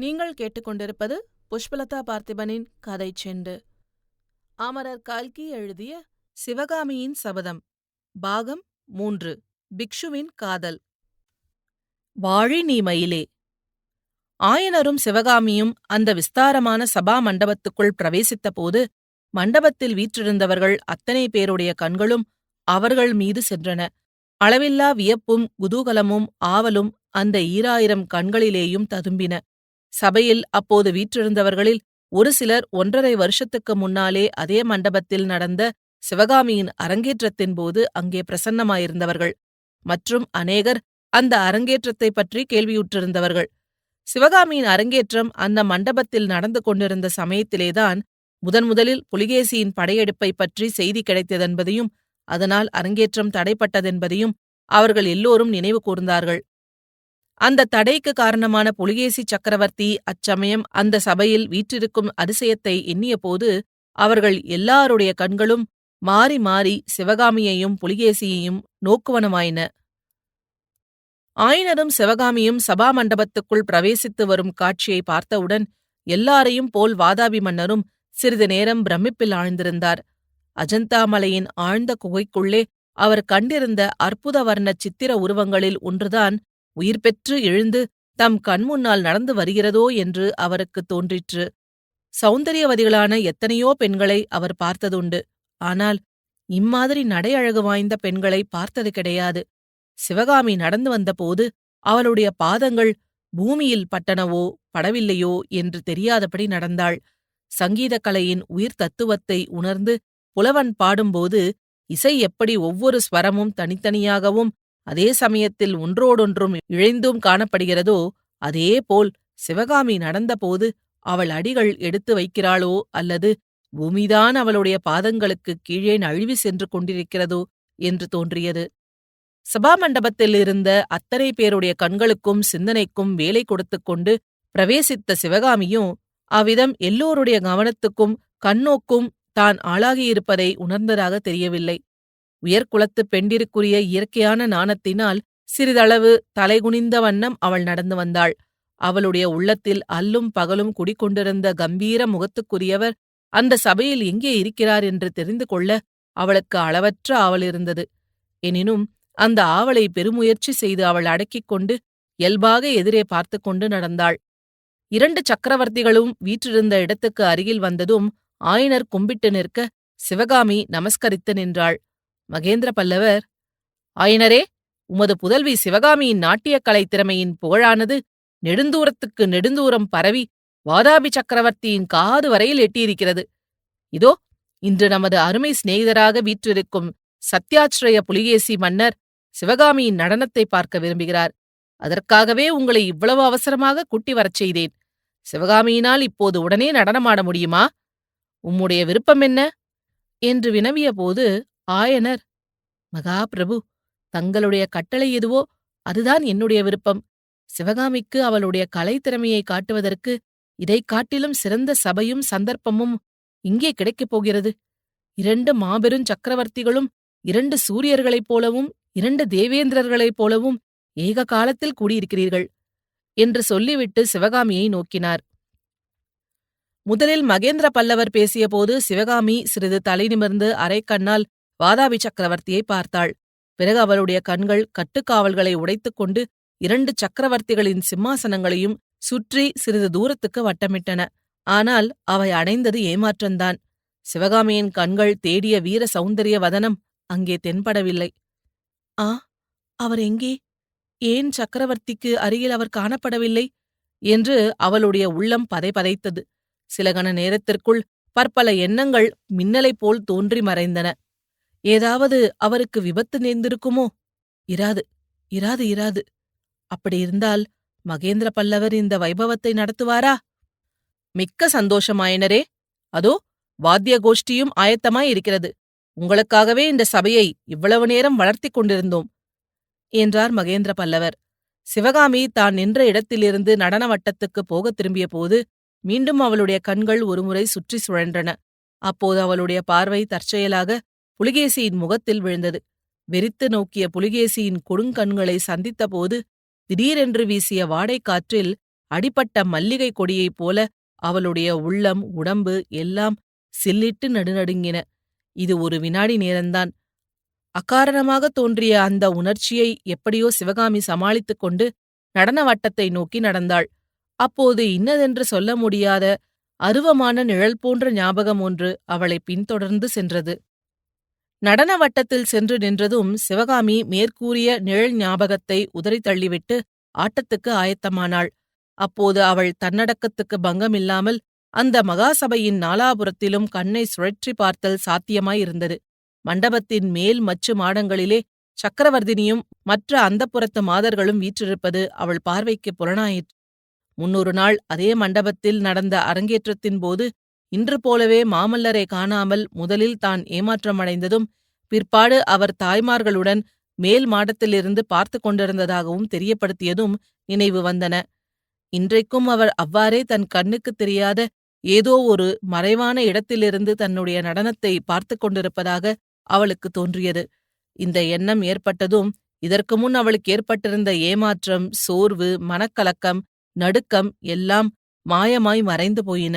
நீங்கள் கேட்டுக்கொண்டிருப்பது புஷ்பலதா பார்த்திபனின் கதை செண்டு. அமரர் கல்கி எழுதிய சிவகாமியின் சபதம் பாகம் மூன்று பிக்ஷுவின் காதல். வாழி நீ மயிலே! ஆயனரும் சிவகாமியும் அந்த விஸ்தாரமான சபா மண்டபத்துக்குள் பிரவேசித்த போது மண்டபத்தில் வீற்றிருந்தவர்கள் அத்தனை பேருடைய கண்களும் அவர்கள் மீது சென்றன. அளவில்லா வியப்பும் குதூகலமும் ஆவலும் அந்த ஈராயிரம் கண்களிலேயும் ததும்பின. சபையில் அப்போது வீற்றிருந்தவர்களில் ஒரு சிலர் ஒன்றரை வருஷத்துக்கு முன்னாலே அதே மண்டபத்தில் நடந்த சிவகாமியின் அரங்கேற்றத்தின் போது அங்கே பிரசன்னமாயிருந்தவர்கள். மற்றும் அநேகர் அந்த அரங்கேற்றத்தைப் பற்றி கேள்வியுற்றிருந்தவர்கள். சிவகாமியின் அரங்கேற்றம் அந்த மண்டபத்தில் நடந்து கொண்டிருந்த சமயத்திலேதான் முதன் முதலில் புலிகேசியின் படையெடுப்பை பற்றி செய்தி கிடைத்ததென்பதையும் அதனால் அரங்கேற்றம் தடைப்பட்டதென்பதையும் அவர்கள் எல்லோரும் நினைவு கூர்ந்தார்கள். அந்த தடைக்கு காரணமான புலிகேசி சக்கரவர்த்தி அச்சமயம் அந்த சபையில் வீற்றிருக்கும் அதிசயத்தை எண்ணியபோது அவர்கள் எல்லாருடைய கண்களும் மாறி மாறி சிவகாமியையும் புலிகேசியையும் நோக்குவனமாயின. ஆயனரும் சிவகாமியும் சபா மண்டபத்துக்குள் பிரவேசித்து வரும் காட்சியை பார்த்தவுடன் எல்லாரையும் போல் வாதாபி மன்னரும் சிறிது நேரம் பிரமிப்பில் ஆழ்ந்திருந்தார். அஜந்தா மலையின் ஆழ்ந்த குகைக்குள்ளே அவர் கண்டிருந்த அற்புத வர்ண சித்திர உருவங்களில் ஒன்றுதான் உயிர் பெற்று எழுந்து தம் கண்முன்னால் நடந்து வருகிறதோ என்று அவருக்கு தோன்றிற்று. சௌந்தரியவதிகளான எத்தனையோ பெண்களை அவர் பார்த்ததுண்டு. ஆனால் இம்மாதிரி நடையழகு வாய்ந்த பெண்களை பார்த்தது கிடையாது. சிவகாமி நடந்து வந்தபோது அவளுடைய பாதங்கள் பூமியில் பட்டனவோ படவில்லையோ என்று தெரியாதபடி நடந்தாள். சங்கீதக் கலையின் உயிர் தத்துவத்தை உணர்ந்து புலவன் பாடும்போது இசை எப்படி ஒவ்வொரு ஸ்வரமும் தனித்தனியாகவும் அதே சமயத்தில் ஒன்றோடொன்றும் இழைந்தும் காணப்படுகிறதோ அதேபோல் சிவகாமி நடந்தபோது அவள் அடிகள் எடுத்து வைக்கிறாளோ அல்லது பூமிதான் அவளுடைய பாதங்களுக்கு கீழே நழுவி சென்று கொண்டிருக்கிறதோ என்று தோன்றியது. சபாமண்டபத்தில் இருந்த அத்தனை பேருடைய கண்களுக்கும் சிந்தனைக்கும் வேலை கொடுத்துக் கொண்டு பிரவேசித்த சிவகாமியும் அவ்விதம் எல்லோருடைய கவனத்துக்கும் கண்ணோக்கும் தான் ஆளாகியிருப்பதை உணர்ந்ததாக தெரியவில்லை. உயர்குலத்துப் பெண்டிருக்குரிய இயற்கையான நாணத்தினால் சிறிதளவு தலைகுனிந்த வண்ணம் அவள் நடந்து வந்தாள். அவளுடைய உள்ளத்தில் அல்லும் பகலும் குடிக்கொண்டிருந்த கம்பீர முகத்துக்குரியவர் அந்த சபையில் எங்கே இருக்கிறார் என்று தெரிந்து கொள்ள அவளுக்கு அளவற்ற ஆவல் இருந்தது. எனினும் அந்த ஆவலை பெருமுயற்சி செய்து அவள் அடக்கிக் கொண்டு இயல்பாக எதிரே பார்த்து கொண்டு நடந்தாள். இரண்டு சக்கரவர்த்திகளும் வீற்றிருந்த இடத்துக்கு அருகில் வந்ததும் ஆயனர் கும்பிட்டு நிற்க சிவகாமி நமஸ்கரித்து நின்றாள். மகேந்திர பல்லவர் ஆயனரே உமது புதல்வி சிவகாமியின் நாட்டியக்கலை திறமையின் புகழானது நெடுந்தூரத்துக்கு நெடுந்தூரம் பரவி வாதாபி சக்கரவர்த்தியின் காது வரையில் எட்டியிருக்கிறது. இதோ இன்று நமது அருமை சிநேகிதராக வீற்றிருக்கும் சத்யாச்சிரய புலிகேசி மன்னர் சிவகாமியின் நடனத்தை பார்க்க விரும்புகிறார். அதற்காகவே உங்களை இவ்வளவு அவசரமாக கூட்டி வரச் செய்தேன். சிவகாமியினால் இப்போது உடனே நடனமாட முடியுமா? உம்முடைய விருப்பம் என்ன? என்று வினவியபோது ஆயனர். மகா பிரபு தங்களுடைய கட்டளை எதுவோ அதுதான் என்னுடைய விருப்பம். சிவகாமிக்கு அவளுடைய கலைத்திறமையை காட்டுவதற்கு இதைக் காட்டிலும் சிறந்த சபையும் சந்தர்ப்பமும் இங்கே கிடைக்கப் போகிறது. இரண்டு மாபெரும் சக்கரவர்த்திகளும் இரண்டு சூரியர்களைப் போலவும் இரண்டு தேவேந்திரர்களைப் போலவும் ஏக காலத்தில் கூடியிருக்கிறீர்கள் என்று சொல்லிவிட்டு சிவகாமியை நோக்கினார். முதலில் மகேந்திர பல்லவர் பேசியபோது சிவகாமி சிறிது தலை நிமிர்ந்து அரைக்கண்ணால் வாதாபி சக்கரவர்த்தியை பார்த்தாள். பிறகு அவளுடைய கண்கள் கட்டுக்காவல்களை உடைத்துக்கொண்டு இரண்டு சக்கரவர்த்திகளின் சிம்மாசனங்களையும் சுற்றி சிறிது தூரத்துக்கு வட்டமிட்டன. ஆனால் அவை அடைந்தது ஏமாற்றந்தான் சிவகாமியின் கண்கள் தேடிய வீர சௌந்தரிய வதனம் அங்கே தென்படவில்லை. ஆ அவர் எங்கே? ஏன் சக்கரவர்த்திக்கு அருகில் அவர் காணப்படவில்லை? என்று அவளுடைய உள்ளம் பதைபதைத்தது சில கண நேரத்திற்குள் பற்பல எண்ணங்கள் மின்னலைப் போல் தோன்றி மறைந்தன. ஏதாவது அவருக்கு விபத்து நேர்ந்திருக்குமோ? இராது இராது இராது. அப்படியிருந்தால் மகேந்திர பல்லவர் இந்த வைபவத்தை நடத்துவாரா? மிக்க சந்தோஷமாயினரே. அதோ வாத்திய கோஷ்டியும் ஆயத்தமாய் இருக்கிறது. உங்களுக்காகவே இந்த சபையை இவ்வளவு நேரம் வளர்த்திக் கொண்டிருந்தோம் என்றார் மகேந்திர பல்லவர். சிவகாமி தான் நின்ற இடத்திலிருந்து நடன வட்டத்துக்கு போகத் திரும்பிய போது மீண்டும் அவளுடைய கண்கள் ஒருமுறை சுற்றி சுழன்றன. அப்போது அவளுடைய பார்வை தற்செயலாக புலிகேசியின் முகத்தில் விழுந்தது. வெறித்து நோக்கிய புலிகேசியின் கொடுங்கண்களை சந்தித்தபோது திடீரென்று வீசிய வாடைக்காற்றில் அடிபட்ட மல்லிகை கொடியைப் போல அவளுடைய உள்ளம் உடம்பு எல்லாம் சில்லிட்டு நடுநடுங்கின. இது ஒரு வினாடி நேரம்தான். அக்காரணமாக தோன்றிய அந்த உணர்ச்சியை எப்படியோ சிவகாமி சமாளித்துக் கொண்டு நடன வட்டத்தை நோக்கி நடந்தாள். அப்போது இன்னதென்று சொல்ல முடியாத அருவமான நிழல் போன்ற ஞாபகம் ஒன்று அவளை பின்தொடர்ந்து சென்றது. நடன வட்டத்தில் சென்று நின்றதும் சிவகாமி மேற்கூறிய நிழல் ஞாபகத்தை உதறி தள்ளிவிட்டு ஆட்டத்துக்கு ஆயத்தமானாள். அப்போது அவள் தன்னடக்கத்துக்கு பங்கமில்லாமல் அந்த மகாசபையின் நாலாபுரத்திலும் கண்ணை சுழற்றி பார்த்தல் சாத்தியமாயிருந்தது. மண்டபத்தின் மேல் மச்சு மாடங்களிலே சக்கரவர்த்தினியும் மற்ற அந்தப்புறத்து மாதர்களும் வீற்றிருப்பது அவள் பார்வைக்கு புலனாயிற்று. முன்னொரு நாள் அதே மண்டபத்தில் நடந்த அரங்கேற்றத்தின் போது இன்று போலவே மாமல்லரை காணாமல் முதலில் தான் ஏமாற்றமடைந்ததும் பிற்பாடு அவர் தாய்மார்களுடன் மேல் மாடத்திலிருந்து பார்த்து கொண்டிருந்ததாகவும் தெரியப்படுத்தியதும் நினைவு வந்தன. இன்றைக்கும் அவர் அவ்வாறே தன் கண்ணுக்குத் தெரியாத ஏதோ ஒரு மறைவான இடத்திலிருந்து தன்னுடைய நடனத்தை பார்த்து கொண்டிருப்பதாக அவளுக்கு தோன்றியது. இந்த எண்ணம் ஏற்பட்டதும் இதற்கு முன் அவளுக்கு ஏற்பட்டிருந்த ஏமாற்றம் சோர்வு மனக்கலக்கம் நடுக்கம் எல்லாம் மாயமாய் மறைந்து போயின.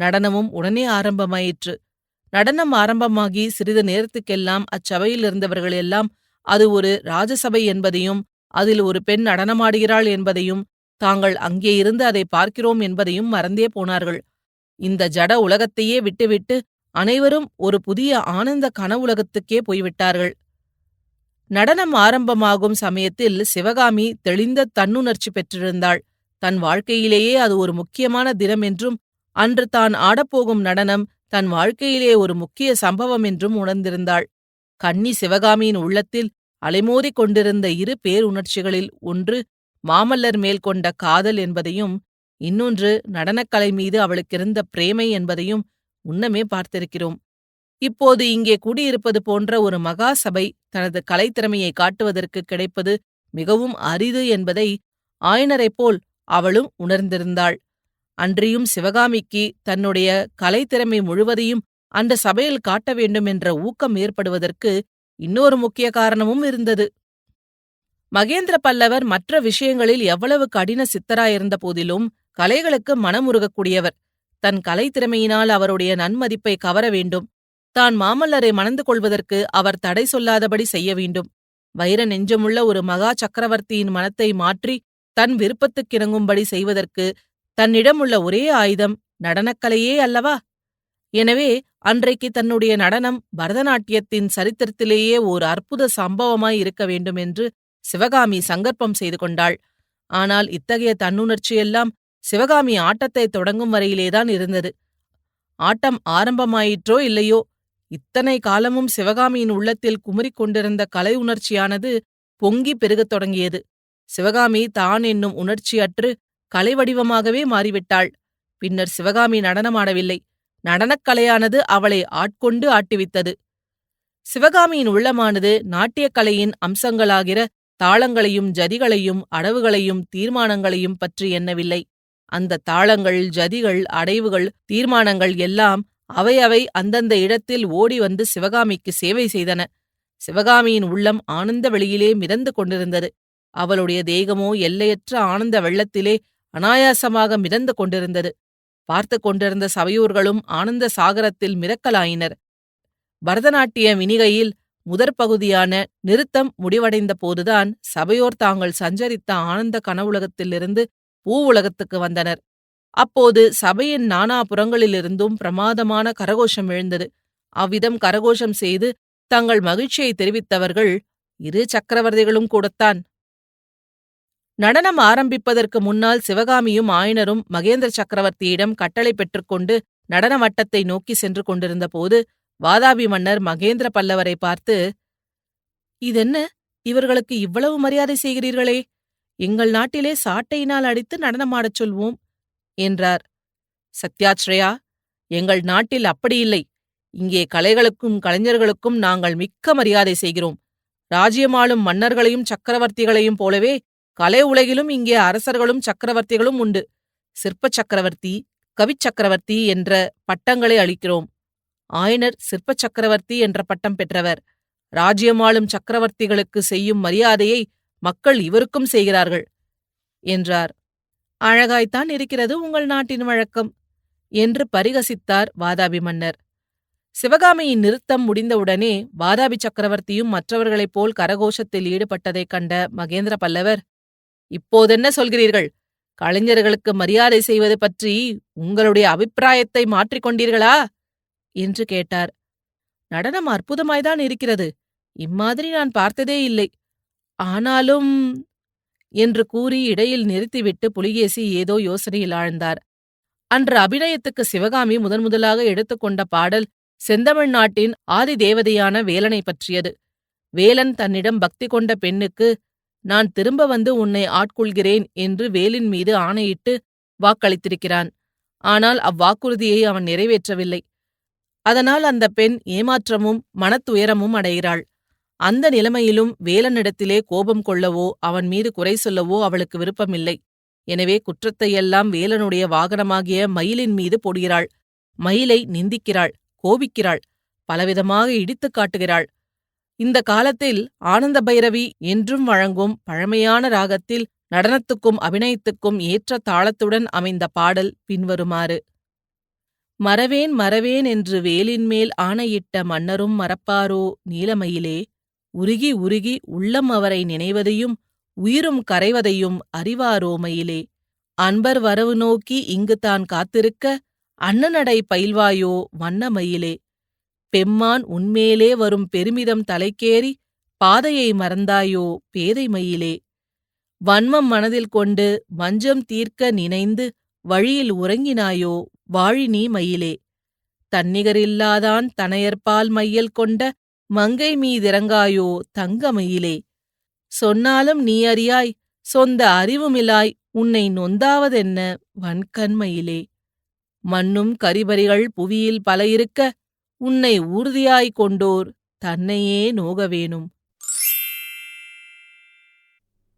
நடனமும் உடனே ஆரம்பமாயிற்று. நடனம் ஆரம்பமாகி சிறிது நேரத்துக்கெல்லாம் அச்சபையில் இருந்தவர்கள் எல்லாம் அது ஒரு ராஜசபை என்பதையும் அதில் ஒரு பெண் நடனமாடுகிறாள் என்பதையும் தாங்கள் அங்கே இருந்து அதை பார்க்கிறோம் என்பதையும் மறந்தே போனார்கள். இந்த ஜட உலகத்தையே விட்டுவிட்டு அனைவரும் ஒரு புதிய ஆனந்த கனவுலகத்துக்கே போய்விட்டார்கள். நடனம் ஆரம்பமாகும் சமயத்தில் சிவகாமி தெளிந்த தன்னுணர்ச்சி பெற்றிருந்தாள். தன் வாழ்க்கையிலேயே அது ஒரு முக்கியமான தினம் என்றும் அன்று தான் ஆடப்போகும் நடனம் தன் வாழ்க்கையிலே ஒரு முக்கிய சம்பவம் என்றும் உணர்ந்திருந்தாள். கன்னி சிவகாமியின் உள்ளத்தில் அலைமோதிக் கொண்டிருந்த இரு பேருணர்ச்சிகளில் ஒன்று மாமல்லர் மேல் கொண்ட காதல் என்பதையும் இன்னொன்று நடனக்கலை மீது அவளுக்கிருந்த பிரேமை என்பதையும் முன்னமே பார்த்திருக்கிறோம். இப்போது இங்கே கூடியிருப்பது போன்ற ஒரு மகா சபை தனது கலைத்திறமையை காட்டுவதற்கு கிடைப்பது மிகவும் அரிது என்பதை ஆயனரைப் போல் அவளும் உணர்ந்திருந்தாள். அன்றியும் சிவகாமிக்கு தன்னுடைய கலைத்திறமை முழுவதையும் அந்த சபையில் காட்ட வேண்டும் என்ற ஊக்கம் ஏற்படுவதற்கு இன்னொரு முக்கிய காரணமும் இருந்தது. மகேந்திர பல்லவர் மற்ற விஷயங்களில் எவ்வளவு கடின சித்தராயிருந்த போதிலும் கலைகளுக்கு மனமுருகக்கூடியவர். தன் கலைத்திறமையினால் அவருடைய நன்மதிப்பை கவர வேண்டும். தான் மாமல்லரை மணந்து கொள்வதற்கு அவர் தடை சொல்லாதபடி செய்ய வேண்டும். வைர நெஞ்சமுள்ள ஒரு மகா சக்கரவர்த்தியின் மனத்தை மாற்றி தன் விருப்பத்துக்கிணங்கும்படி செய்வதற்கு தன்னிடம் உள்ள ஒரே ஆயுதம் நடனக்கலையே அல்லவா? எனவே அன்றைக்கு தன்னுடைய நடனம் பரதநாட்டியத்தின் சரித்திரத்திலேயே ஓர் அற்புத சம்பவமாய் இருக்க வேண்டும் என்று சிவகாமி சங்கற்பம் செய்து கொண்டாள். ஆனால் இத்தகைய தன்னுணர்ச்சியெல்லாம் சிவகாமி ஆட்டத்தை தொடங்கும் வரையிலேதான் இருந்தது. ஆட்டம் ஆரம்பமாயிற்றோ இல்லையோ இத்தனை காலமும் சிவகாமியின் உள்ளத்தில் குமுறிக் கொண்டிருந்த கலை உணர்ச்சியானது பொங்கி பெருகத் தொடங்கியது. சிவகாமி தான் என்னும் உணர்ச்சியற்று கலை வடிவமாகவே மாறிவிட்டாள். பின்னர் சிவகாமி நடனமாடவில்லை. நடனக்கலையானது அவளை ஆட்கொண்டு ஆட்டிவித்தது சிவகாமியின் உள்ளமானது நாட்டியக்கலையின் அம்சங்களாகிற தாளங்களையும் ஜதிகளையும் அடவுகளையும் தீர்மானங்களையும் பற்றி எண்ணவில்லை. அந்த தாளங்கள் ஜதிகள் அடைவுகள் தீர்மானங்கள் எல்லாம் அவை அவை அந்தந்த இடத்தில் ஓடி வந்து சிவகாமிக்கு சேவை செய்தன. சிவகாமியின் உள்ளம் ஆனந்த வெளியிலே மிதந்து கொண்டிருந்தது. அவளுடைய தேகமோ எல்லையற்ற ஆனந்த வெள்ளத்திலே அனாயாசமாக மிதந்து கொண்டிருந்தது. பார்த்து கொண்டிருந்த சபையூர்களும் ஆனந்த சாகரத்தில் மிதக்கலாயினர் பரதநாட்டிய வினிகையில் முதற் பகுதியான நிறுத்தம் முடிவடைந்த போதுதான் சபையோர் தாங்கள் சஞ்சரித்த ஆனந்த கனவுலகத்திலிருந்து பூவுலகத்துக்கு வந்தனர். அப்போது சபையின் நானாபுறங்களிலிருந்தும் பிரமாதமான கரகோஷம் எழுந்தது. அவ்விதம் கரகோஷம் செய்து தங்கள் மகிழ்ச்சியை தெரிவித்தவர்கள் இரு சக்கரவர்த்திகளும் கூடத்தான் நடனம் ஆரம்பிப்பதற்கு முன்னால் சிவகாமியும் ஆயனரும் மகேந்திர சக்கரவர்த்தியிடம் கட்டளை பெற்றுக்கொண்டு நடன வட்டத்தை நோக்கி சென்று கொண்டிருந்த போது வாதாபி மன்னர் மகேந்திர பல்லவரை பார்த்து இதென்ன? இவர்களுக்கு இவ்வளவு மரியாதை செய்கிறீர்களே? எங்கள் நாட்டிலே சாட்டையினால் அடித்து நடனமாடச் சொல்வோம் என்றார். சத்யாச்ரயா எங்கள் நாட்டில் அப்படியில்லை இங்கே கலைகளுக்கும் கலைஞர்களுக்கும் நாங்கள் மிக்க மரியாதை செய்கிறோம். ராஜ்யமாளும் மன்னர்களையும் சக்கரவர்த்திகளையும் போலவே கலை உலகிலும் இங்கே அரசர்களும் சக்கரவர்த்திகளும் உண்டு. சிற்ப சக்கரவர்த்தி கவிச்சக்கரவர்த்தி என்ற பட்டங்களை அளிக்கிறோம். ஆயனர் சிற்ப சக்கரவர்த்தி என்ற பட்டம் பெற்றவர். ராஜ்யமாளும் சக்கரவர்த்திகளுக்கு செய்யும் மரியாதையை மக்கள் இவருக்கும் செய்கிறார்கள் என்றார். அழகாய்த்தான் இருக்கிறது உங்கள் நாட்டின் வழக்கம் என்று பரிகசித்தார் வாதாபி மன்னர். சிவகாமியின் நிறுத்தம் முடிந்தவுடனே வாதாபி சக்கரவர்த்தியும் மற்றவர்களைப் போல் கரகோஷத்தில் ஈடுபட்டதைக் கண்ட மகேந்திர பல்லவர் இப்போதென்ன சொல்கிறீர்கள்? கலைஞர்களுக்கு மரியாதை செய்வது பற்றி உங்களுடைய அபிப்பிராயத்தை மாற்றிக்கொண்டீர்களா என்று கேட்டார். நடனம் அற்புதமாய்தான் இருக்கிறது. இம்மாதிரி நான் பார்த்ததே இல்லை. ஆனாலும் என்று கூறி இடையில் நிறுத்திவிட்டு புலிகேசி ஏதோ யோசனையில் ஆழ்ந்தார். அன்று அபிநயத்துக்கு சிவகாமி முதன் முதலாக எடுத்துக்கொண்ட பாடல் செந்தமிழ் நாட்டின் ஆதி தேவதையான வேலனை பற்றியது. வேலன் தன்னிடம் பக்தி கொண்ட பெண்ணுக்கு நான் திரும்ப வந்து உன்னை ஆட்கொள்கிறேன் என்று வேலின் மீது ஆணையிட்டு வாக்களித்திருக்கிறான். ஆனால் அவ்வாக்குறுதியை அவன் நிறைவேற்றவில்லை. அதனால் அந்த பெண் ஏமாற்றமும் மனத்துயரமும் அடைகிறாள். அந்த நிலைமையிலும் வேலனிடத்திலே கோபம் கொள்ளவோ அவன் மீது குறை சொல்லவோ அவளுக்கு விருப்பமில்லை. எனவே குற்றத்தையெல்லாம் வேலனுடைய வாகனமாகிய மயிலின் மீது போடுகிறாள். மயிலை நிந்திக்கிறாள் கோபிக்கிறாள். பலவிதமாக இடித்துக் காட்டுகிறாள். இந்த காலத்தில் ஆனந்த பைரவி என்றும் வழங்கும் பழமையான ராகத்தில் நடனத்துக்கும் அபிநயத்துக்கும் ஏற்ற தாளத்துடன் அமைந்த பாடல் பின்வருமாறு. மறவேன் மறவேன் என்று வேலின்மேல் ஆணையிட்ட மன்னரும் மறப்பாரோ நீலமயிலே? உருகி உருகி உள்ளம் அவரை நினைவதையும் உயிரும் கரைவதையும் அறிவாரோ மயிலே? அன்பர் வரவு நோக்கி இங்கு தான் காத்திருக்க அன்னநடை பயில்வாயோ வண்ணமயிலே பெம்மான் உன்மேலே வரும் பெருமிதம் தலைக்கேறி பாதையை மறந்தாயோ பேதை மயிலே. வன்மம் மனதில் கொண்டு வஞ்சம் தீர்க்க நினைந்து வழியில் உறங்கினாயோ வாழினி மயிலே. தன்னிகரில்லாதான் தனையற்பால் மையல் கொண்ட மங்கை மீதிறங்காயோ தங்க மயிலே. சொன்னாலும் நீ அறியாய் சொந்த அறிவுமிலாய் உன்னை நொந்தாவதென்ன வன்கண்மயிலே மண்ணும் கரிபரிகள் புவியில் பல இருக்க உன்னை ஊர்தியாய்க் கொண்டோர் தன்னையே நோக வேணும்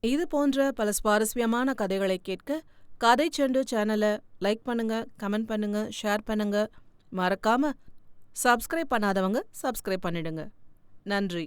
இது போன்ற பல சுவாரஸ்யமான கதைகளை கேட்க கதை செண்டு சேனலை லைக் பண்ணுங்க கமெண்ட் பண்ணுங்க ஷேர் பண்ணுங்க. மறக்காம சப்ஸ்கிரைப் பண்ணாதவங்க சப்ஸ்கிரைப் பண்ணிடுங்க. நன்றி.